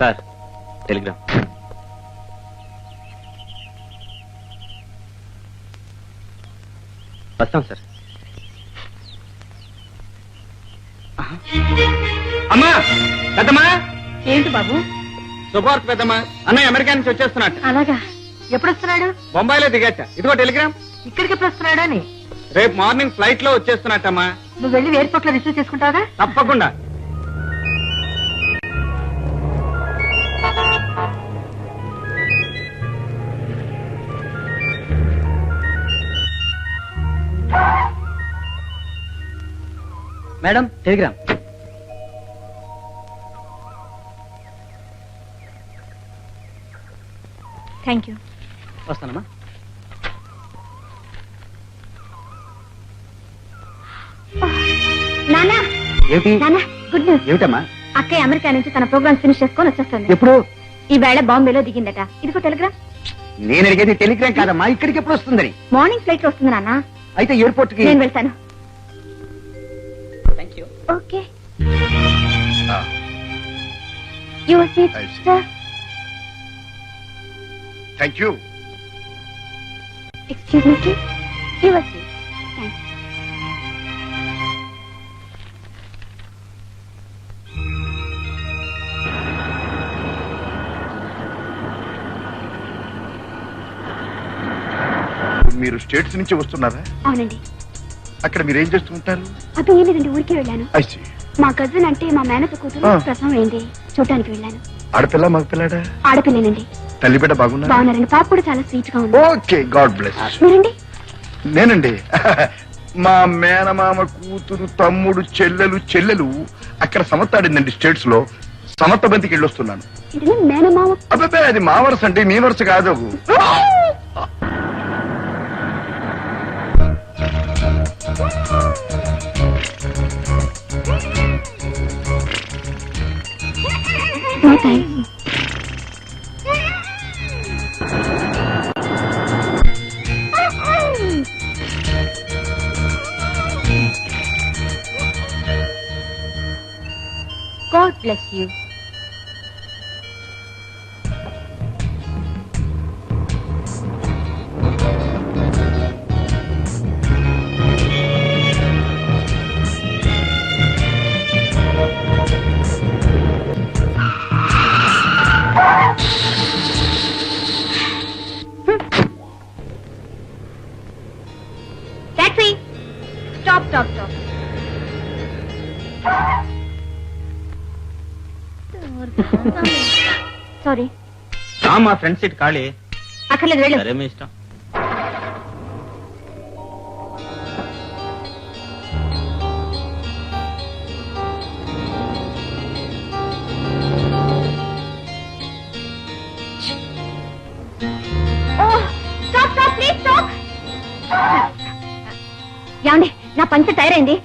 Sir Telegram. వస్తాం sir. అమ్మా పెద్దమ్మా? ఏంటి బాబు? శుభవార్త పెద్దమ్మా అన్నయ్య అమెరికా నుంచి వచ్చేస్తున్నట్టు అలాగా? ఎప్పుడు వస్తున్నాడు బొంబాయిలో దిగచ్చా. ఇదిగో టెలిగ్రామ్. ఇక్కడికి ఎప్పుడు వస్తున్నాడు అని. రేపు మార్నింగ్ ఫ్లైట్లో వచ్చేస్తున్నట్టమ్మా నువ్వు వెళ్ళి ఎయిర్పోర్ట్లో రిసీవ్ చేసుకుంటావా? తప్పకుండా. Madam Telegram. థ్యాంక్ యూ వస్తానమ్మా. నానా ఏమిటి? నానా గుడ్ న్యూస్ ఏమిటమ్మా? అక్కయ్య అమెరికా నుంచి తన ప్రోగ్రామ్ ఫినిష్ చేసుకొని వచ్చేస్తుంది. ఎప్పుడు? ఈ వేళ బాంబేలో దిగిందట. ఇదిగో టెలిగ్రామ్. నేను అడిగేది టెలిగ్రామ్ కాదమ్మా ఇక్కడికి ఎప్పుడు వస్తుందని? మార్నింగ్ ఫ్లైట్లో వస్తుంది నాన్న. అయితే ఎయిర్పోర్ట్కి నేను వెళ్తాను. Okay. Your seat I see. Sir thank you excuse me please your seat మీరు స్టేట్స్ నుంచి వస్తున్నారా? అవునండి. అక్కడ మీరు ఏం చేస్తూ ఉంటారు అది ఏం లేదండి ఊరికే వెళ్ళాను. ఐసి మా కజిన్ అంటే మా మేనత కూతురు ఆ. ప్రసవం అయింది. చూడటానికి వెళ్ళాను. ఆడపిల్ల మగపిల్లాడా ఆడపిల్లేనండి. తల్లి బిడ్డ బాగున్నారు? బాగున్నారండి. పాప కూడా చాలా స్వీట్గా ఉంది. Okay God bless. మీరండి? నేనండి. మా మేనమామ కూతురు తమ్ముడు చెల్లెలు చెల్లెలు అక్కడ సమత్తాడిందండి స్టేట్స్లో. సమత్త బంతికి వెళ్ళొస్తున్నాను. మేనమామ? అబ్బాయి అది మా వరుస అండి మీ వరుస కాదు God bless you. Stop, stop, stop. Sorry మా ఫ్రెండ్ సీట్ ఖాళీ. అక్కర్లేదు వెళ్ళు. సరే మీ ఇష్టం. పంచర్ టైర్ అయింది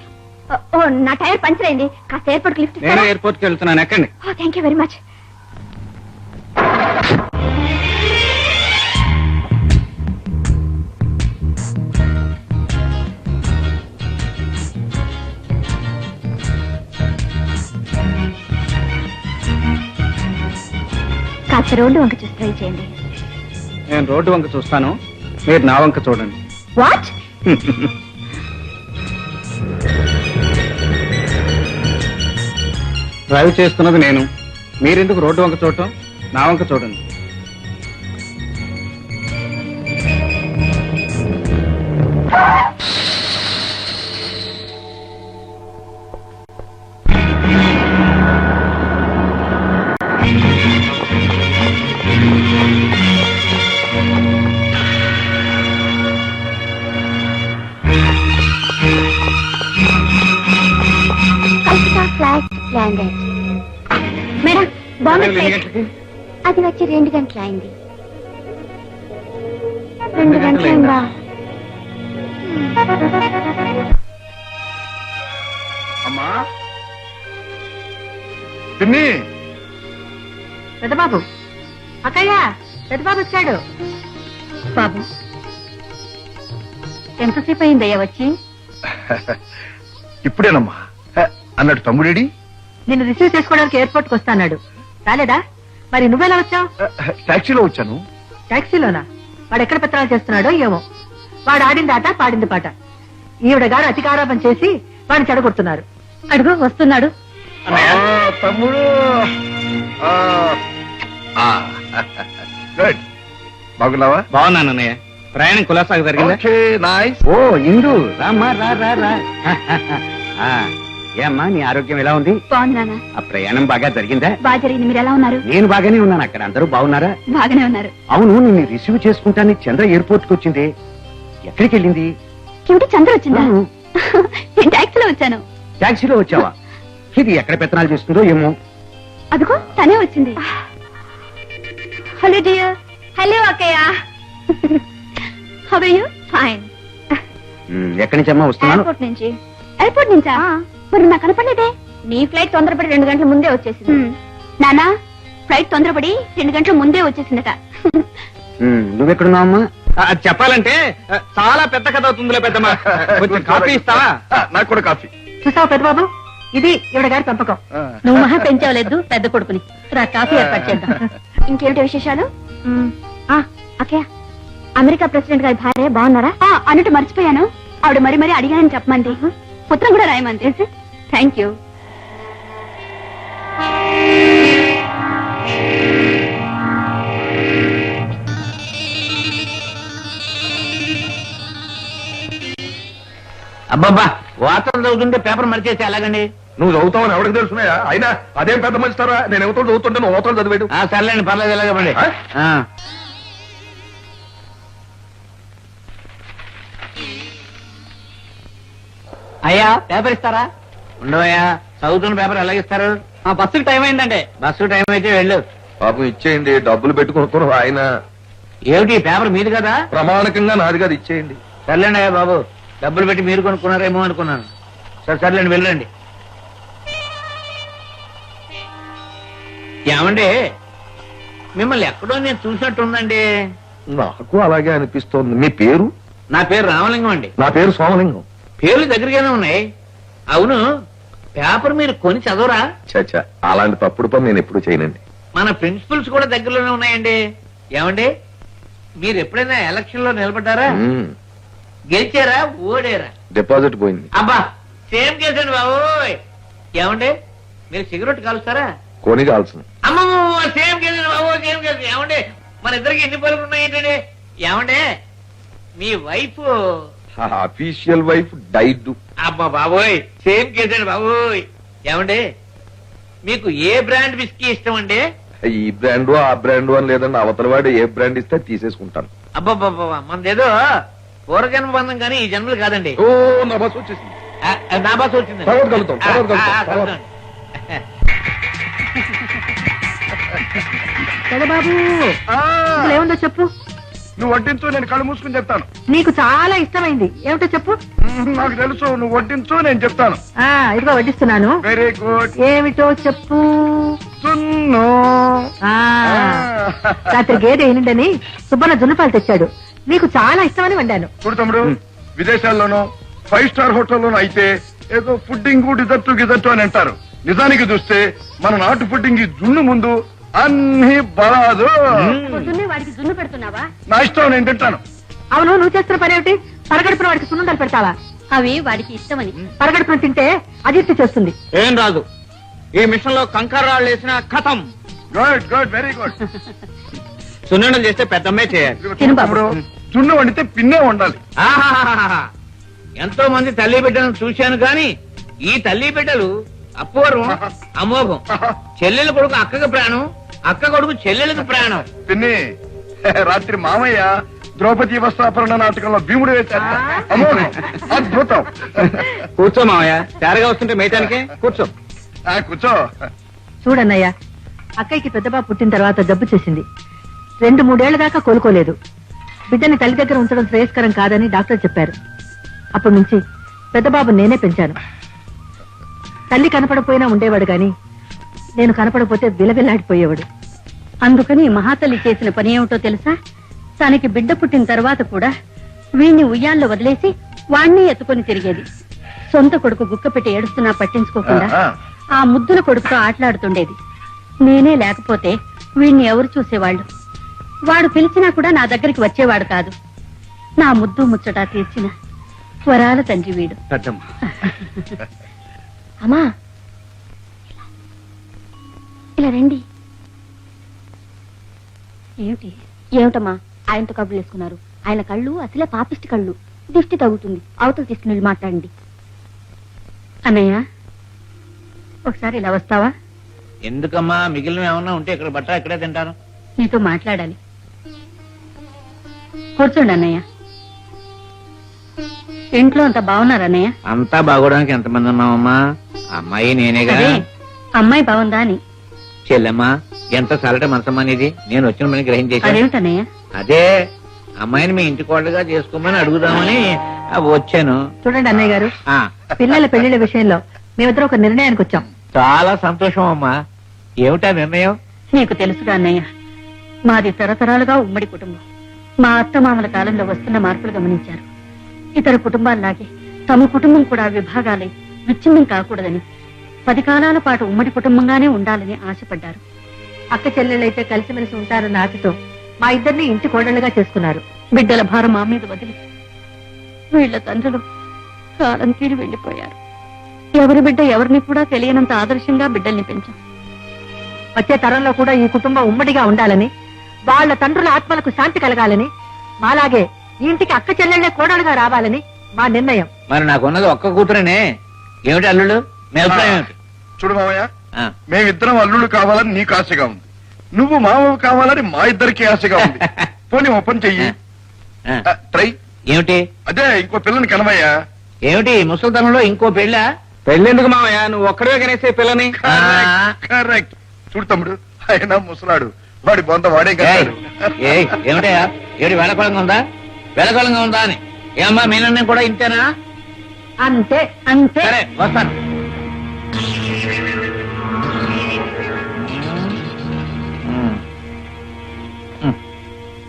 ఓ, ఓ నా టైర్ పంచర్ అయింది. కాస్త ఎయిర్పోర్ట్ లిఫ్ట్ నేను ఎయిర్పోర్ట్కి వెళ్తున్నాను ఎక్కండి. థ్యాంక్ యూ వెరీ మచ్ కాస్త రోడ్డు వంక చూసి ట్రై చేయండి. నేను రోడ్డు వంక చూస్తాను. మీరు నా వంక చూడండి. వాట్ డ్రైవ్ చేస్తున్నది నేను. మీరెందుకు రోడ్డు వంక చూడటం? నా వంక చూడండి. Landed madam Bombay? అది వచ్చి రెండు గంటలు అయింది. రెండు గంటలు గంటలైందా అమ్మా? పిన్ని? పెద్దబాబు. అక్కయ్య పెద్దబాబు వచ్చాడు. బాబు ఎంతసేపు అయిందయ్యా వచ్చి? ఇప్పుడేనమ్మా. అన్నాడు తమ్ముడేడి? నిన్ను రిసీవ్ చేసుకోవడానికి ఎయిర్పోర్ట్కి వస్తాడు రాలేదా? మరి నువ్వెలా వచ్చావు? టాక్సీలో వచ్చాను. టాక్సీలోనా? వాడు ఎక్కడ పెత్తనాలు చేస్తున్నాడో ఏమో. వాడు ఆడింది ఆట పాడింది పాట. ఈవిడ గారు అతికారాపం చేసి వాడిని చెడగొడుతున్నారు. అడుగు వస్తున్నాడు. ఆ, తమ్ముడు. ఆ, ఆ, గుడ్. బాగున్నావా? బాగున్నాను అన్నయ్య. ప్రయాణం కులాసాగా జరిగిందా? నైస్. ఓ ఇందు. రామ్మా రా రా రా. ఆ, ఏమ్మా నీ ఆరోగ్యం ఎలా ఉంది? బాగుంది నాన్న. ఆ ప్రయాణం బాగా జరిగిందా? బాగా జరిగింది. మీరు ఎలా ఉన్నారు? నేను బాగానే ఉన్నాను అక్కడ. అందరూ బాగున్నారా? బాగానే ఉన్నారు. అవును నిన్ను రిసీవ్ చేసుకుంటాను చంద్ర ఎయిర్పోర్ట్కి వచ్చింది. ఎక్కడికి వెళ్ళింది? క్యూటీ చంద్ర వచ్చిందా. నేను టాక్సీలో వచ్చాను. టాక్సీలో వచ్చావా? ఇది ఎక్కడ పెత్తనాలు చేస్తుందో ఏమో. అదిగో తనే వచ్చింది. Hello dear. హలో అక్కయ్య. హౌ ఆర్ యు ఫైన్ ఎక్కడి నుంచి అమ్మా వస్తున్నాను? ఎయిర్పోర్ట్ నుంచి. ఎయిర్పోర్ట్ నుంచా? మరి నాకు కనపడలేదే. నీ ఫ్లైట్ తొందరపడి రెండు గంటల ముందే వచ్చేసింది. నానా ఫ్లైట్ తొందరపడి రెండు గంటల ముందే వచ్చేసిందట. నువ్వెక్కడున్నావు అమ్మా చెప్పాలంటే చాలా పెద్ద కథ అవుతుందిలే పెద్దమ్మా. కొంచెం కాఫీ ఇస్తావా నాకు కూడా కాఫీ. చూసావు పెద్ద బాబు ఇది ఈవిడ గారి పెంపకం. నువ్వు మహా పెంచవలేదు పెద్ద కొడుకుని. రా కాఫీ ఏర్పాటు చేద్దాం. ఇంకేమిటి విశేషాలు? ఆ, అక్కయ్య అమెరికా ప్రెసిడెంట్ గారి భార్య బాగున్నారా? ఆ, అన్నట్టు మర్చిపోయాను. ఆవిడ మరి మరి అడిగానని చెప్పమంది. పుత్రం కూడా రాయమంది. థ్యాంక్ యూ అబ్బబ్బా వార్తలు చదువుతుంటే పేపర్ మరిచేసి ఎలాగండి? నువ్వు చదువుతావని ఎవరికి తెలుసున్నాయా? అయినా అదేం పెద్ద మంచితారా నేను ఎవరితో చదువుతుంటే నువ్వు అవతలు చదివేడు. ఆ సర్లేండి పర్లేదు ఎలాగండి అయ్యా పేపర్ ఇస్తారా? ఉండవయ్యా చదువుతున్న పేపర్ ఎలాగిస్తారు ఆ బస్సుకి టైం అయిందండి. బస్సు టైం అయితే వెళ్ళు. పాపం ఇచ్చేయండి డబ్బులు పెట్టుకుని ఆయన. ఏమిటి ఈ పేపర్ మీది కదా? ప్రమాణికంగా నాది కాదు ఇచ్చేయండి. సర్లేండి అయ్యా బాబు డబ్బులు పెట్టి మీరు కొనుక్కున్నారేమో అనుకున్నాను. సరే సర్లేండి వెళ్ళండి. ఏమండి మిమ్మల్ని ఎక్కడో నేను చూసినట్టుందండి. నాకు అలాగే అనిపిస్తోంది. మీ పేరు? నా పేరు రామలింగం అండి. నా పేరు సోమలింగం. పేర్లు దగ్గరగానే ఉన్నాయి. అవును పేపర్ మీరు కొని చదవరా? చచ్చా అలాంటి తప్పుడు పని నేను ఎప్పుడు చేయనండి. మన ప్రిన్సిపల్స్ కూడా దగ్గరలోనే ఉన్నాయండి. ఏమండి? మీరు ఎప్పుడైనా ఎలక్షన్లో నిలబడ్డారా. గెలిచారా? ఓడారా? డిపాజిట్ పోయింది. అబ్బా సేమ్ కేసు అండి బాబు ఏమండి? మీరు సిగరెట్ కాలుస్తారా? కొని కాల్సిన అమ్మమ్మ సేమ్ కేసు బాబు సేమ్ కేసు ఏమండి? మన ఇద్దరికి ఎన్ని పలుకులు ఉన్నాయి ఏంటండి ఏమండి? మీ వైఫ్ అఫీషియల్ వైఫ్ డైడ్ అబ్బా బాబోయ్ సేమ్ కేసు అండి బాబోయ్. ఏమండి? మీకు ఏ బ్రాండ్ విస్కీ ఇష్టం అండి? ఈ బ్రాండ్ ఆ బ్రాండ్ అని లేదండి అవతల వాడు ఏ బ్రాండ్ ఇస్తే తీసేసుకుంటాను. అబ్బాబ్బాబ్బా మనదేదో పూర్వజన్మ బంధం కానీ ఈ జన్మలు కాదండి. ఓ నా బస్ వచ్చేసింది. ఆ, ఆ, నా బాస్ వచ్చింది తర్వాత కలుద్దాం, తర్వాత కలుద్దాం, తర్వాత. పెద్ద బాబు ఏముందో చెప్పు. నువ్వు వడ్డించు నేను కళ్ళు మూసుకుని చెప్తాను. నీకు చాలా ఇష్టమైంది. ఏమిటో చెప్పు. నాకు తెలుసు నువ్వు వడ్డించు నేను చెప్తాను. ఆ ఇదిగో వడ్డిస్తున్నాను. వెరీ గుడ్ ఏమిటో చెప్పు. సున్ను. ఆ రాత్రి గేదె ఎనిండని సుబ్బన్న జున్నుపాలు తెచ్చాడు. నీకు చాలా ఇష్టమని వండాను. చూడు తమ్ముడు విదేశాల్లోనూ ఫైవ్ స్టార్ హోటల్లోనూ అయితే ఏదో ఫుడ్డింగ్ డిజర్ట్ గిజర్ట్ అని అంటారు. నిజానికి చూస్తే మన నాటు ఫుడ్డింగ్ జున్ను ముందు అన్ని బలాదు పొద్దున్నే వాడికి జున్ను పెడుతున్నావా? నా ఇష్టం నేను తింటాను. అవును నువ్వు చేస్తున్న పని ఏమిటి? పరగడుపున వాడికి సున్నుండలు పెడతావా? అవి వాడికి ఇష్టమని. పరగడుపున తింటే అజీర్తి చేస్తుంది. ఏం రాదు. ఈ మిషన్లో కంకర్రాళ్ళు వేసిన కథం గుడ్ గుడ్ వెరీ గుడ్. సున్నుండలు చేస్తే పెద్దమ్మే చేయాలి. తిను బాబు. తమ్ముడు జున్ను వండితే పిన్నే వండాలి. ఆహాహాహాహా. ఎంతో మంది తల్లి బిడ్డలను చూశాను కానీ ఈ తల్లి బిడ్డలు అపూర్వం అమోఘం. చెల్లెల కొడుకు అక్కకి ప్రాణం అక్క కొడుకు చెల్లెలకు ప్రాణం. పిన్ని రాత్రి మామయ్య ద్రౌపది వస్త్రాపరణ నాటకంలో భీముడు వేశారు అమోఘం అద్భుతం. కూర్చో మావయ్య తేరగా వస్తుంటే మేయటానికి కూర్చో. ఆ, కూర్చో. చూడన్నయ్య అక్కయ్యకి పెద్దబాబు పుట్టిన తర్వాత జబ్బు చేసింది. రెండు మూడేళ్ళ దాకా కోలుకోలేదు. బిడ్డని తల్లి దగ్గర ఉంచడం శ్రేయస్కరం కాదని డాక్టర్ చెప్పారు. అప్పటి నుంచి పెద్దబాబు నేనే పెంచాను. తల్లి కనపడపోయినా ఉండేవాడు గాని నేను కనపడపోతే విలవిల్లాడిపోయేవాడు. అందుకని మహాతల్లి చేసిన పని ఏమిటో తెలుసా? తనకి బిడ్డ పుట్టిన తర్వాత కూడా వీణ్ణి ఉయ్యాల్లో వదిలేసి వాణ్ణి ఎత్తుకొని తిరిగేది. సొంత కొడుకు గుక్క పెట్టి ఏడుస్తున్నా పట్టించుకోకుండా ఆ, ముద్దుల కొడుకుతో ఆటలాడుతుండేది. నేనే లేకపోతే వీడిని ఎవరు చూసేవాళ్ళు? వాడు పిలిచినా కూడా నా దగ్గరికి వచ్చేవాడు కాదు. నా ముద్దు ముచ్చట తీర్చిన వరాల తండ్రి వీడు. అమ్మా. ఇలా రండి. ఏమిటి? ఏమిటమ్మా? ఆయనతో కబుర్లు వేసుకున్నారు. ఆయన కళ్ళు అసలే పాపిష్టి కళ్ళు. దిష్టి తగ్గుతుంది అవతల తీసుకుని వెళ్ళి మాట్లాడండి. అన్నయ్య ఒకసారి ఇలా వస్తావా? ఎందుకమ్మా? మిగిలిన ఏమన్నా ఉంటే ఇక్కడ బట్ట ఇక్కడే తింటాను నీతో మాట్లాడాలి. కూర్చోండి అన్నయ్య. ఇంట్లో అంత బాగున్నారు అన్నయ్య. అంతా బాగోడానికి ఎంతమంది ఉన్నామమ్మా అమ్మాయి నేనేగా. అదే అమ్మాయి బాగుందా అని. చెల్లెమ్మా ఎంత సలట మనసమ్మా నీది? నేను వచ్చిన పని అదేమిటన్నయ్య? అదే అమ్మాయిని మీ ఇంటి కోడలుగా చేసుకోమని అడుగుదామని వచ్చాను. చూడండి అన్నయ్య గారు ఆ. పిల్లల పెళ్ళిళ్ళ విషయంలో మేమిద్దరం ఒక నిర్ణయానికి వచ్చాం. చాలా సంతోషం అమ్మా ఏమిటా నిర్ణయం? నీకు తెలుసుగా అన్నయ్య మాది తరతరాలుగా ఉమ్మడి కుటుంబం. మా అత్తమామల కాలంలో వస్తున్న మార్పులు గమనించారు. ఇతర కుటుంబాల్లాగే తమ కుటుంబం కూడా విభాగాలై విచ్ఛిన్నం కాకూడదని పది కాలాల పాటు ఉమ్మడి కుటుంబంగానే ఉండాలని ఆశపడ్డారు. అక్క చెల్లెళ్ళైతే కలిసిమెలిసి ఉంటారన్న ఆశతో మా ఇద్దరిని ఇంటి కోడళ్ళుగా చేసుకున్నారు. బిడ్డల భారం మా మీద వదిలి వీళ్ళ తండ్రులు కాలం తీరి వెళ్ళిపోయారు ఎవరి బిడ్డ ఎవరిని కూడా తెలియనంత ఆదర్శంగా బిడ్డల్ని పెంచాం. వచ్చే తరంలో కూడా ఈ కుటుంబం ఉమ్మడిగా ఉండాలని వాళ్ళ తండ్రుల ఆత్మలకు శాంతి కలగాలని మాలాగే ఈ ఇంటికి అక్క చెల్లెళ్ళే కోడలుగా రావాలని మా నిర్ణయం. మరి నాకున్నది ఒక్క కూతురనే. ఏమిటి అల్లుడు మీ అభిప్రాయం ఏమిటి? చూడు మామయ్య మేమిద్దరం అల్లుడు కావాలని నీకు ఆశగా ఉంది. నువ్వు మామవ కావాలని మా ఇద్దరికి ఆశగా ఉంది. పోనీ ఓపెన్ చెయ్యి. ట్రై. ఏమిటి? అదే ఇంకో పిల్లని కనవయ్యా. ఏమిటి? ముసలితనంలో ఇంకో పెళ్ళా? పెళ్ళెందుకు మామయ్య? నువ్వు ఒక్కడే కనేసే పిల్లని. కరెక్ట్ చూడు తమ్ముడు ఆయన ముసలాడు. వాడి బొంద వాడే ఏయ్, కట్టాడు. ఏయ్, ఏమిటయ్యా? ఏమిటి వేళకోళంగా ఉందా? వేళకోళంగా ఉందా అని? ఏమ్మా మీ నిర్ణయం కూడా ఇంతేనా? అంతే అంతే. సరే వస్తాను. Thank you.